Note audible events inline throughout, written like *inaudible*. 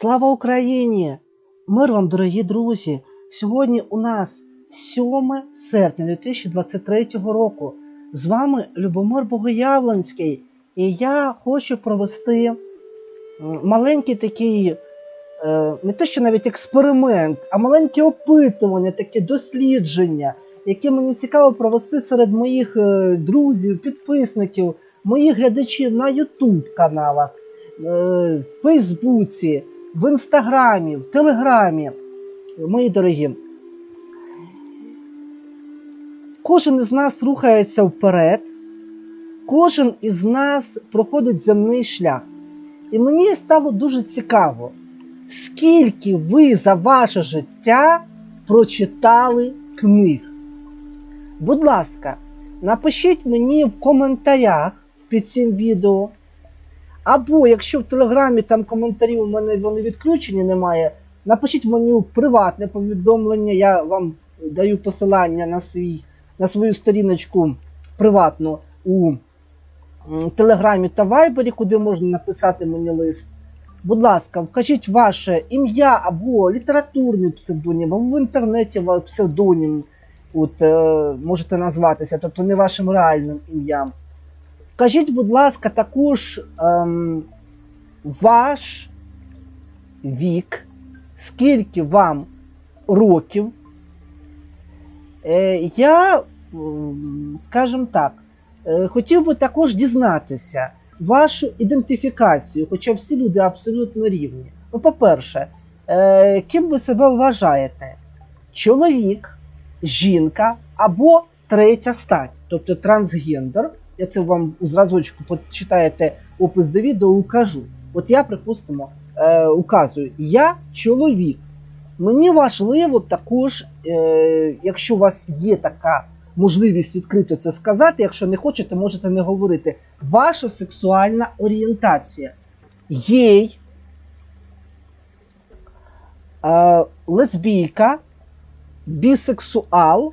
Слава Україні! Мир вам, дорогі друзі! Сьогодні у нас 7 серпня 2023 року. З вами Любомир Богоявленський, і я хочу провести маленький такий, е, не те, що навіть експеримент, а маленьке опитування, таке дослідження, яке мені цікаво провести серед моїх е, друзів, підписників, моїх глядачів на YouTube каналах, е, в Фейсбуці, в Інстаграмі, в Телеграмі. Мої дорогі. Кожен із нас рухається вперед, кожен із нас проходить земний шлях. І мені стало дуже цікаво, скільки ви за ваше життя прочитали книг. Будь ласка, напишіть мені в коментарях під цим відео. Або якщо в Телеграмі там коментарів у мене вони відключені немає, напишіть мені приватне повідомлення, я вам даю посилання на свій, на свою сторіночку приватну у Телеграмі та Вайбері, куди можна написати мені лист. Будь ласка, вкажіть ваше ім'я або літературний псевдонім, або в інтернеті псевдонім от, е, можете назватися, тобто не вашим реальним ім'ям. Вкажіть, будь ласка, також ем, ваш вік, скільки вам років. Е, я, скажімо так, е, хотів би також дізнатися вашу ідентифікацію, хоча всі люди абсолютно рівні. Ну, по-перше, е, ким ви себе вважаєте? Чоловік, жінка або третя стать, тобто трансгендер. Я це вам у зразочку почитаєте опис до відео, укажу. От я, припустимо, е, указую, я чоловік. Мені важливо також, е, якщо у вас є така можливість відкрито це сказати, якщо не хочете, можете не говорити. Ваша сексуальна орієнтація. Гей, е, лесбійка, бісексуал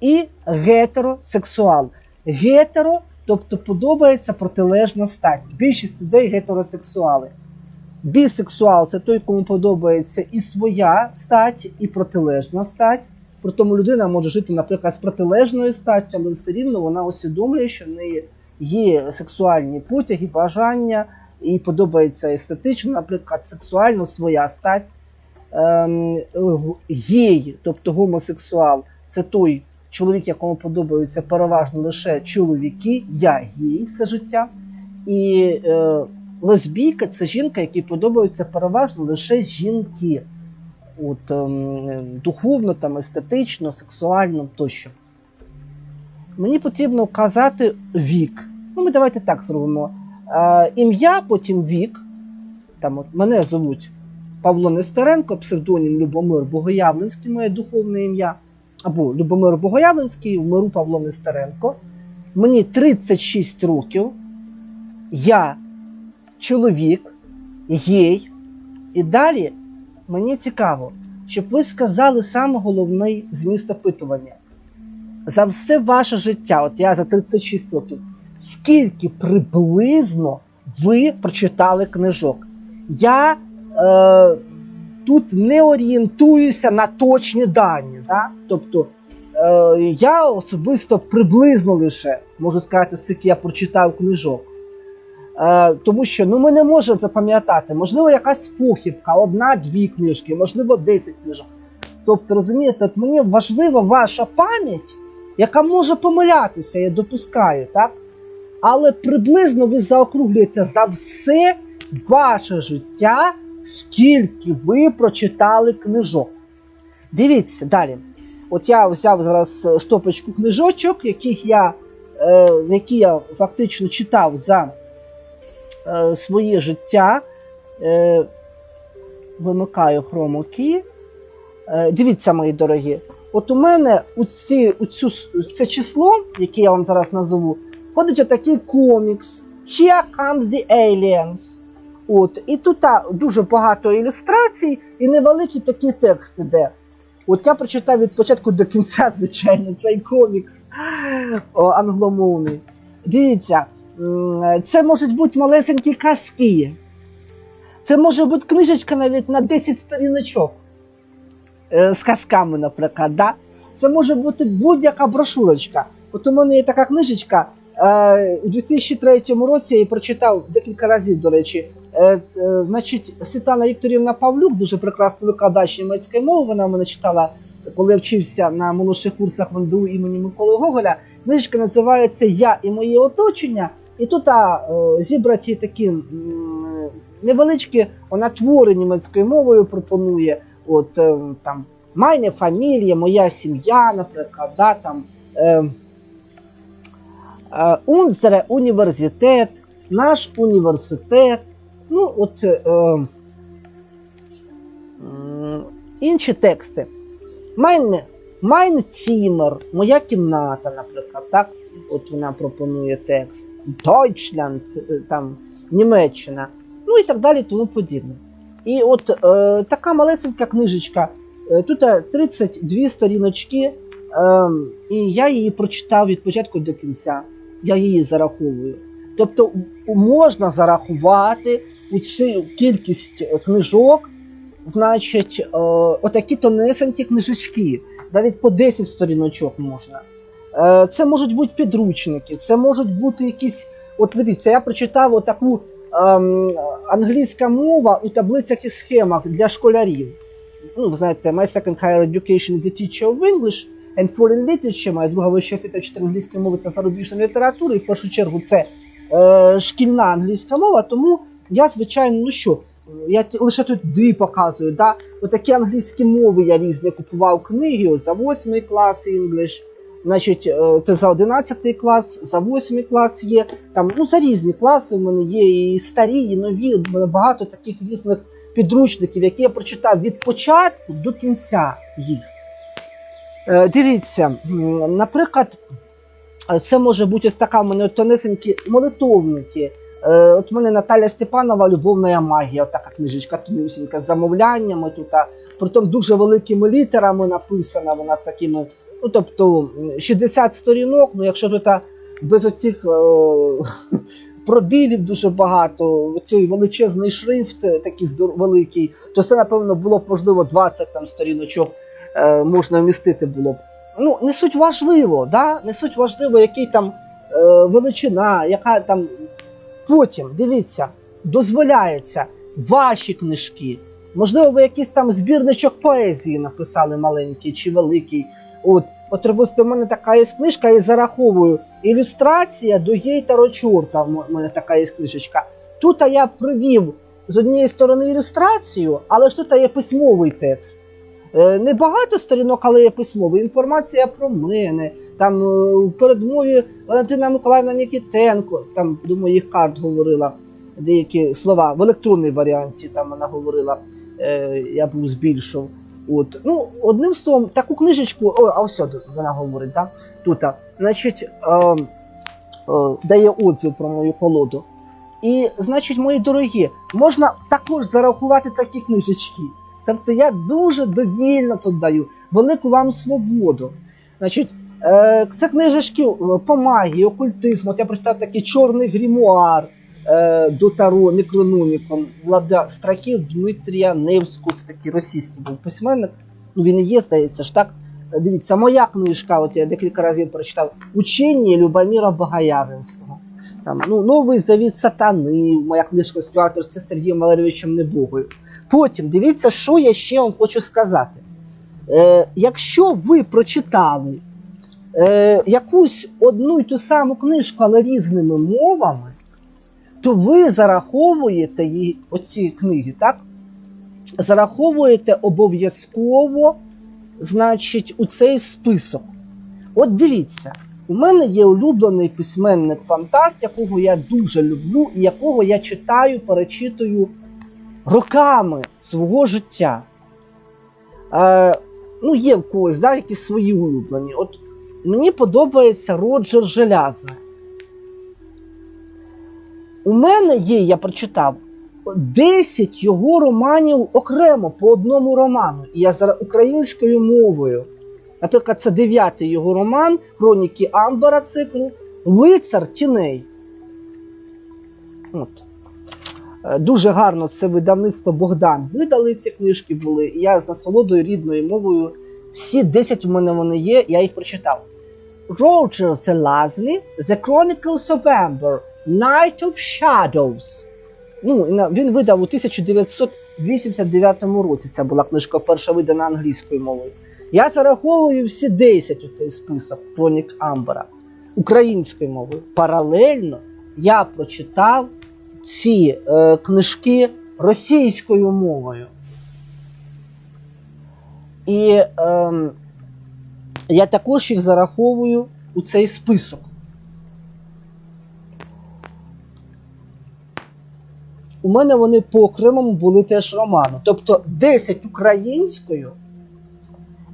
і гетеросексуал. Гетеро, тобто подобається протилежна стать. Більшість людей гетеросексуали. Бісексуал це той, кому подобається і своя стать, і протилежна стать. Притому людина може жити, наприклад, з протилежною статтю, але все рівно вона усвідомлює, що в неї є сексуальні потяги, бажання, і подобається естетично, наприклад, сексуально своя стать. Ем, гей, тобто гомосексуал, це той чоловік, якому подобаються переважно лише чоловіки, я гей все життя. І е, лесбійка це жінка, якій подобаються переважно лише жінки. От, ем, духовно, там, естетично, сексуально тощо. Мені потрібно вказати вік. Ну, ми давайте так зробимо. Е, ім'я, потім вік. Там, от, мене звуть Павло Нестеренко, псевдонім Любомир Богоявленський, моє духовне ім'я. Або Любомир Богоявленський, в миру Павло Нестеренко. Мені 36 років. Я чоловік, гей. І далі мені цікаво, щоб ви сказали саме головний зміст опитування. За все ваше життя, от я за 36 років, скільки приблизно ви прочитали книжок? Я е, тут не орієнтуюся на точні дані. Да? Тобто е, я особисто приблизно лише можу сказати, скільки я прочитав книжок. Е, тому що ну, ми не можемо запам'ятати, можливо, якась похибка, одна-дві книжки, можливо, 10 книжок. Тобто, розумієте, от мені важлива ваша пам'ять, яка може помилятися, я допускаю, так? Але приблизно ви заокруглюєте за все ваше життя, скільки ви прочитали книжок. Дивіться далі. От я взяв зараз е, стопочку книжочок, яких я, е, які я фактично читав за е, своє життя. Е, вимикаю хромокі. Е, дивіться, мої дорогі. От у мене у, ці, у цю, це число, яке я вам зараз назову, входить отакий комікс Here Comes the Aliens. От, і тут дуже багато ілюстрацій і невеликий такий текст іде. От я прочитав від початку до кінця, *laughs* звичайно, цей комікс англомовний. Дивіться, це можуть бути малесенькі казки. Це може бути книжечка навіть на 10 сторіночок е, з казками, наприклад. Да? Це може бути будь-яка брошурочка. От у мене є така книжечка. Е, у 2003 році я її прочитав декілька разів, до речі. Е, е, значить, Світлана Вікторівна Павлюк, дуже прекрасний викладач німецької мови. Вона мене читала, коли вчився на молодших курсах в НДУ імені Миколи Гоголя. Книжка називається Я і моє оточення. І тут а, зібраті такі невеличкі вона твори німецькою мовою пропонує. От е, там Майне фамілія, моя сім'я, наприклад, да, там Унзере університет, наш університет. Ну, от е, м, інші тексти. Майне, Майн Цімер, моя кімната, наприклад, так? От вона пропонує текст. Deutschland, е, там, Німеччина, ну і так далі, тому подібне. І от е, така малесенька книжечка. Е, Тут е, 32 сторіночки, е, і я її прочитав від початку до кінця. Я її зараховую. Тобто можна зарахувати цю кількість е, книжок, значить, е, отакі тонесенькі книжечки, навіть по 10 сторіночок можна. Е, Це можуть бути підручники, це можуть бути якісь. От дивіться, я прочитав отаку ем, англійська мова у таблицях і схемах для школярів. Ну, ви знаєте, my second higher education is a teacher of English and foreign literature, моя друга вища освіта вчитель англійської мови та зарубіжної літератури. І в першу чергу це е, шкільна англійська мова. Тому я, звичайно, ну що, я лише тут дві показую. Да? Отакі англійські мови я різні купував книги за 8 клас English, значить, е, це за 11 клас, за 8 клас є. Там, ну, за різні класи в мене є і старі, і нові. У мене багато таких різних підручників, які я прочитав від початку до кінця їх. Е, дивіться, наприклад, е, це може бути ось така в мене тонесенькі молитовники. Е, от в мене Наталя Степанова Любовна магія, така книжечка тонюсінька з замовляннями тут. Притом дуже великими літерами написана, вона такими, ну тобто 60 сторінок, ну якщо тут без оцих е, *laughs* пробілів дуже багато, цей величезний шрифт, е, такий великий, то це, напевно, було б можливо 20 там сторіночок е, можна вмістити було б. Ну, не суть важливо, да? не суть важливо, який там е, величина, яка там. Потім, дивіться, дозволяється ваші книжки. Можливо, ви якийсь там збірничок поезії написали маленький чи великий. От, от припустимо, в мене така є книжка, я зараховую ілюстрація до Гейтаро Чорта. В мене така є книжечка. Тут я привів з однієї сторони ілюстрацію, але ж тут є письмовий текст. Е, Не багато сторінок, але є письмовий. Інформація про мене. Там е, в передмові Валентина Миколаївна Нікітенко, там, думаю, їх карт говорила деякі слова в електронній варіанті. Там вона говорила, е, я був збільшив. От. Ну, одним словом, таку книжечку, о, а ось вона говорить, да? тут. Значить, е, е, дає отзив про мою колоду. І, значить, мої дорогі, можна також зарахувати такі книжечки. Тобто я дуже довільно тут даю, велику вам свободу. Значить, е, це книжечки е, по магії, окультизму. Я прочитав такий чорний грімуар е, до Таро Некрономікон Влада Страхів Дмитрія Невскус, такий російський був письменник. Ну він і є, здається ж так. Е, Дивіться, моя книжка, от я декілька разів прочитав Учення Любоміра Багаяринського. Там, ну, Новий завіт сатани, моя книжка співавторства з Сергієм Валерійовичем Небогою. Потім дивіться, що я ще вам хочу сказати. Е, якщо ви прочитали е, якусь одну й ту саму книжку, але різними мовами, то ви зараховуєте її, оці книги, так? Зараховуєте обов'язково, значить, у цей список. От дивіться, у мене є улюблений письменник фантаст, якого я дуже люблю, і якого я читаю, перечитую роками свого життя. Е, ну, є в когось да, якісь свої улюблені. От мені подобається Роджер Желязний. У мене є, я прочитав 10 його романів окремо по одному роману. І я зараз українською мовою. Наприклад, це дев'ятий його роман Хроніки Амбара циклу Лицар тіней. От. Е, Дуже гарно це видавництво Богдан. Видали ці книжки були. і Я з насолодою рідною мовою. Всі 10 у мене вони є, я їх прочитав. Роджер Zelazny, The Chronicles of Amber, Night of Shadows. Ну, він видав у 1989 році. Це була книжка перша видана англійською мовою. Я зараховую всі 10 у цей список Хронік Амбера українською мовою. Паралельно я прочитав ці е, книжки російською мовою. І ем, я також їх зараховую у цей список. У мене вони по окремому були теж роману. Тобто 10 українською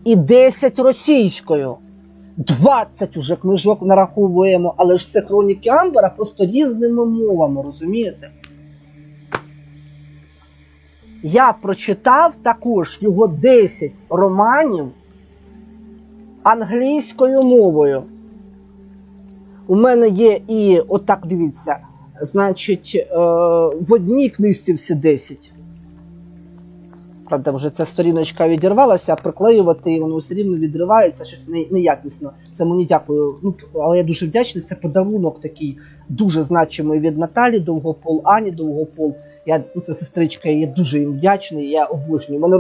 і 10 російською. 20 уже книжок нараховуємо, але ж це хроніки Амбера просто різними мовами, розумієте? Я прочитав також його 10 романів англійською мовою. У мене є і, отак дивіться, значить, е, в одній книжці всі 10. Правда, вже ця сторіночка відірвалася, а приклеювати воно все рівно відривається, щось не- неякісно. Це мені дякую. Ну, але я дуже вдячний. Це подарунок такий дуже значимий від Наталі Довгопол, Ані Довгопол. Я ну, це сестричка, я дуже їм вдячний. Я обожнюю. У мене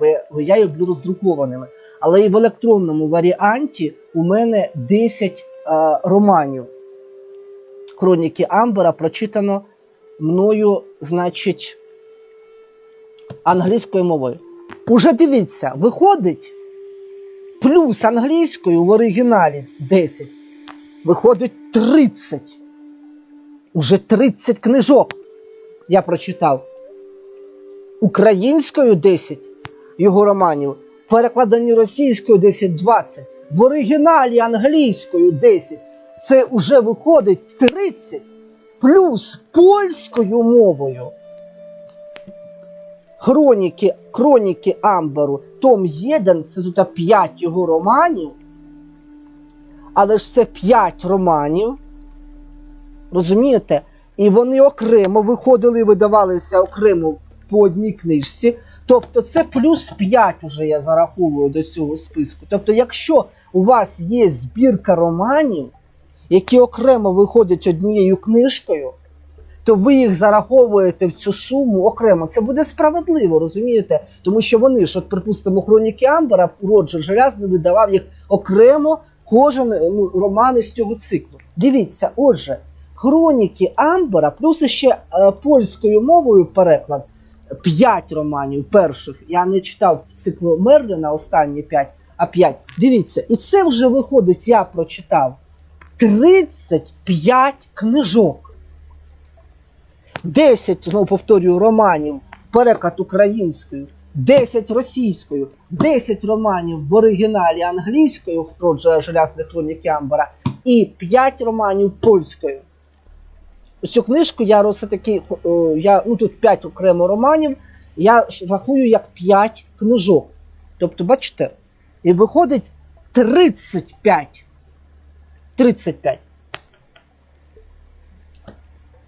я, бо я люблю роздрукованими. Але і в електронному варіанті у мене 10 е, романів. Хроніки Амбера прочитано мною, значить англійською мовою. Уже дивіться, виходить плюс англійською в оригіналі 10. Виходить 30. Уже 30 книжок я прочитав. Українською 10 його романів, перекладені російською 10-20, в оригіналі англійською 10. Це вже виходить 30 плюс польською мовою. Хроніки, Хроніки Амберу, Том 1, це тут 5 його романів. Але ж це 5 романів. Розумієте? І вони окремо виходили і видавалися окремо по одній книжці. Тобто це плюс 5 уже я зараховую до цього списку. Тобто, якщо у вас є збірка романів, які окремо виходять однією книжкою, то ви їх зараховуєте в цю суму окремо. Це буде справедливо, розумієте? Тому що вони ж, от, припустимо, хроніки Амбера, Роджер Желязний видавав їх окремо кожен ну, роман із цього циклу. Дивіться, отже, хроніки Амбера, плюс ще е, польською мовою переклад. П'ять романів перших. Я не читав циклу Мерліна, останні п'ять, а п'ять. Дивіться, і це вже виходить, я прочитав 35 книжок. 10, знову повторюю, романів, переклад українською, 10 російською, 10 романів в оригіналі англійською про Желязних хроніки Амбера і 5 романів польською. Цю книжку я все-таки, я, ну тут 5 окремо романів, я рахую як 5 книжок. Тобто, бачите, і виходить 35. 35.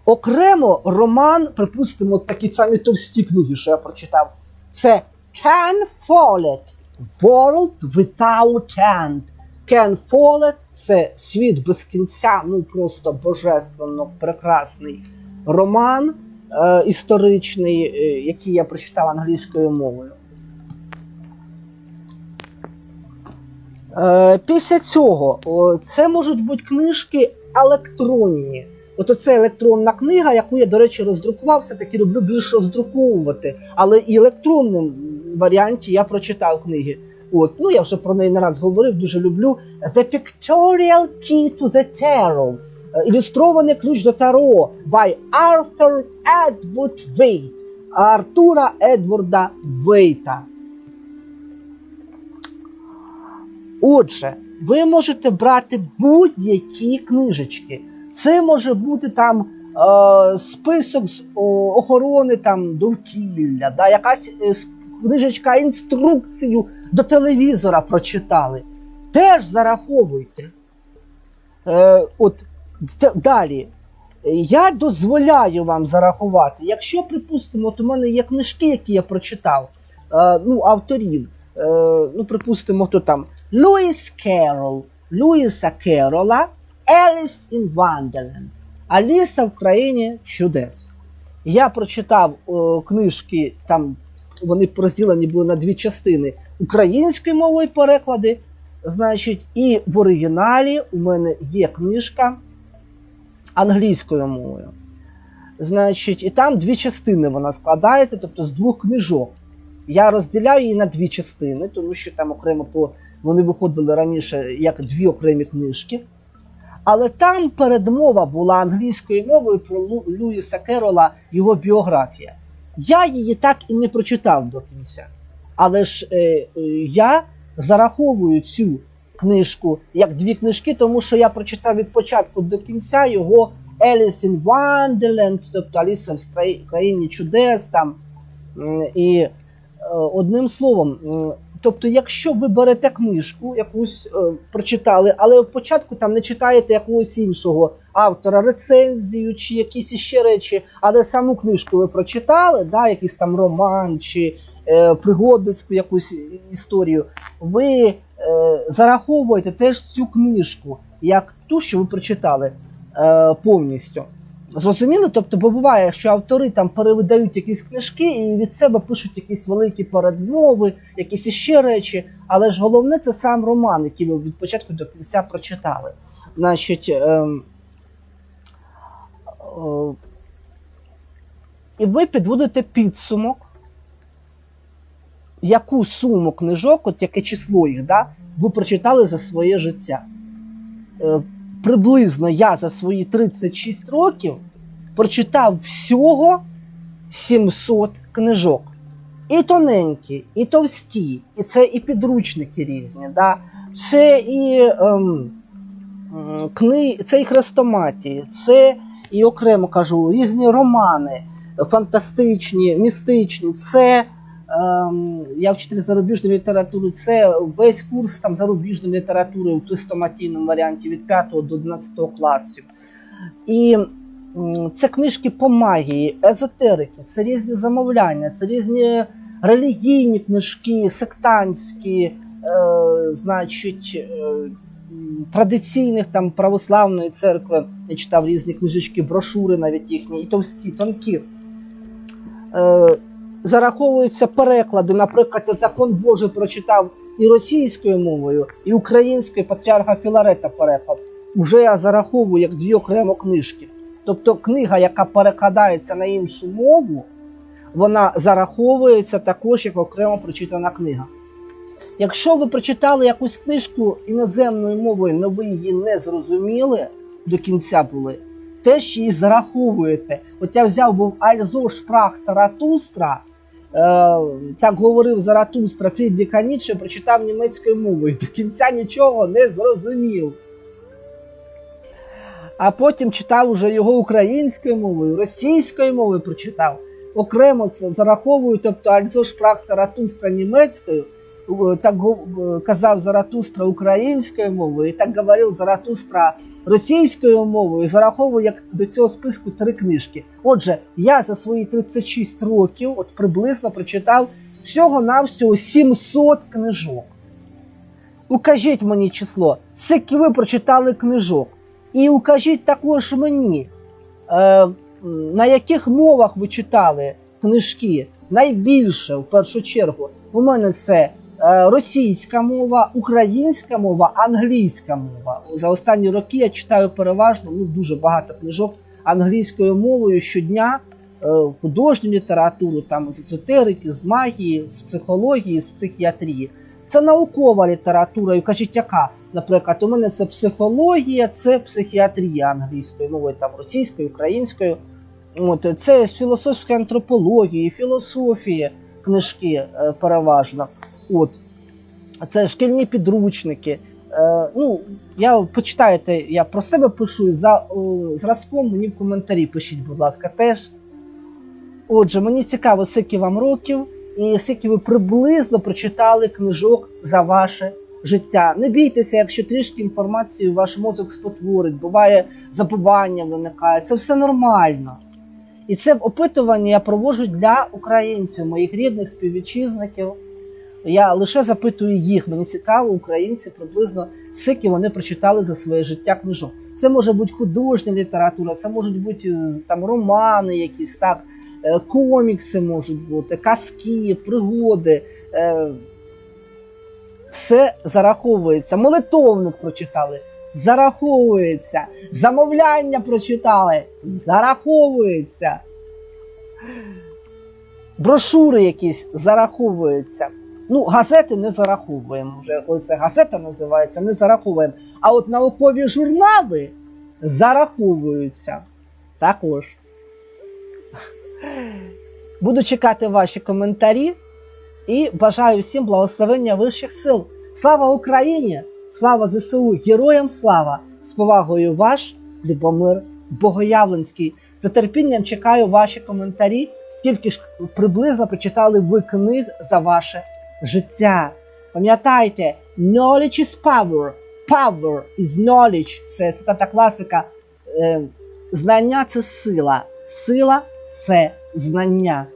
Окремо роман, припустимо, такі самі товсті книги, що я прочитав. Це Can Follett World Without End. Кен Фолет це світ без кінця, ну просто божественно прекрасний роман е, історичний, е, який я прочитав англійською мовою. Е, після цього о, це можуть бути книжки електронні. От оце електронна книга, яку я, до речі, роздрукував, все-таки люблю більше роздруковувати. Але і електронним варіанті я прочитав книги. От, ну я вже про неї не раз говорив, дуже люблю. The Pictorial Key to the Tarot. Е, Ілюстрований ключ до Таро by Arthur Edward Waite. Артура Едварда Вейта. Отже, ви можете брати будь-які книжечки. Це може бути там е, список з охорони там, довкілля, да, якась е, книжечка інструкцію до телевізора прочитали. Теж зараховуйте. Е, от далі. Я дозволяю вам зарахувати. Якщо, припустимо, от у мене є книжки, які я прочитав, е, ну, авторів, е, ну, припустимо, хто там Луїс Керол, Луїса Керола, Еліс in Wonderland, Аліса в країні чудес. Я прочитав о, книжки, там вони розділені були на дві частини українською мовою переклади. Значить, і в оригіналі у мене є книжка англійською мовою. Значить, і там дві частини вона складається, тобто з двох книжок. Я розділяю її на дві частини, тому що там окремо по вони виходили раніше як дві окремі книжки. Але там передмова була англійською мовою про Лу- Льюіса Керола, його біографія. Я її так і не прочитав до кінця. Але ж е, е, я зараховую цю книжку як дві книжки, тому що я прочитав від початку до кінця його Alice in Wonderland, тобто Аліса в країні чудес там. І е, одним словом, тобто, якщо ви берете книжку, якусь е, прочитали, але в початку там не читаєте якогось іншого автора, рецензію чи якісь іще речі, але саму книжку ви прочитали, да, якийсь там роман чи е, пригодницьку якусь історію, ви е, зараховуєте теж цю книжку як ту, що ви прочитали е, повністю. Зрозуміли? Тобто, бо буває, що автори там перевидають якісь книжки і від себе пишуть якісь великі передмови, якісь іще речі. Але ж головне це сам роман, який ви від початку до кінця прочитали. Значить, ем, е, і ви підводите підсумок, яку суму книжок, от яке число їх, да, ви прочитали за своє життя. Е, приблизно я за свої 36 років прочитав всього 700 книжок. І тоненькі, і товсті, і це і підручники різні. Да? Це і ем, кни... це і хрестоматії, це і окремо кажу, різні романи, фантастичні, містичні, це я вчитель зарубіжної літератури, це весь курс там зарубіжної літератури в хрестоматійному варіанті від 5 до 11 класів. І це книжки по магії, езотерики, це різні замовляння, це різні релігійні книжки, сектантські, е, значить, е, традиційних там православної церкви. Я читав різні книжечки, брошури навіть їхні, і товсті, тонкі. Е, зараховуються переклади. Наприклад, закон Божий прочитав і російською мовою, і українською патріарха Філарета переклад. Уже я зараховую як дві окремо книжки. Тобто книга, яка перекладається на іншу мову, вона зараховується також як окремо прочитана книга. Якщо ви прочитали якусь книжку іноземною мовою, але ви її не зрозуміли до кінця були, теж її зараховуєте. От я взяв був Альзо Шпрах Заратустра, е, так говорив Заратустра Фрідріха Ніцше, прочитав німецькою мовою. До кінця нічого не зрозумів. А потім читав уже його українською мовою, російською мовою прочитав. Окремо це зараховую, тобто Альзо Шпрах Заратустра німецькою, е, так е, казав Заратустра українською мовою, і так говорив Заратустра російською мовою, зараховую як до цього списку три книжки. Отже, я за свої 36 років от приблизно прочитав всього-навсього 700 книжок. Укажіть мені число, скільки ви прочитали книжок. І укажіть також мені, е, на яких мовах ви читали книжки найбільше в першу чергу. У мене це російська мова, українська мова, англійська мова. За останні роки я читаю переважно ну, дуже багато книжок англійською мовою щодня. е, Художню літературу, там з езотерики, з магії, з психології, з психіатрії. Це наукова література, і кажіть, яка? Наприклад, у мене це психологія, це психіатрія англійською мовою, там російською, українською. От, це з філософської антропології, філософії книжки е, переважно. От. Це шкільні підручники. Е, ну, я почитаєте, я про себе пишу за о, зразком, мені в коментарі пишіть, будь ласка, теж. Отже, мені цікаво, скільки вам років, і скільки ви приблизно прочитали книжок за ваше життя. Не бійтеся, якщо трішки інформації ваш мозок спотворить, буває забування виникає. Це все нормально. І це опитування я проводжу для українців, моїх рідних співвітчизників. Я лише запитую їх. Мені цікаво, українці приблизно скільки вони прочитали за своє життя книжок. Це може бути художня література, це можуть бути е, там романи, якісь так, е, комікси можуть бути, казки, пригоди. е, Все зараховується. Молитовник прочитали, зараховується. Замовляння прочитали, зараховується. Брошури якісь зараховуються. Ну, газети не зараховуємо вже, коли це газета називається, не зараховуємо. А от наукові журнали зараховуються також. Буду чекати ваші коментарі і бажаю всім благословення вищих сил. Слава Україні! Слава ЗСУ! Героям слава! З повагою ваш Любомир Богоявленський. З терпінням чекаю ваші коментарі, скільки ж приблизно прочитали ви книг за ваше життя. Пам'ятайте, knowledge is power, power is knowledge. Це цитата класика. Е, знання це сила, сила це знання.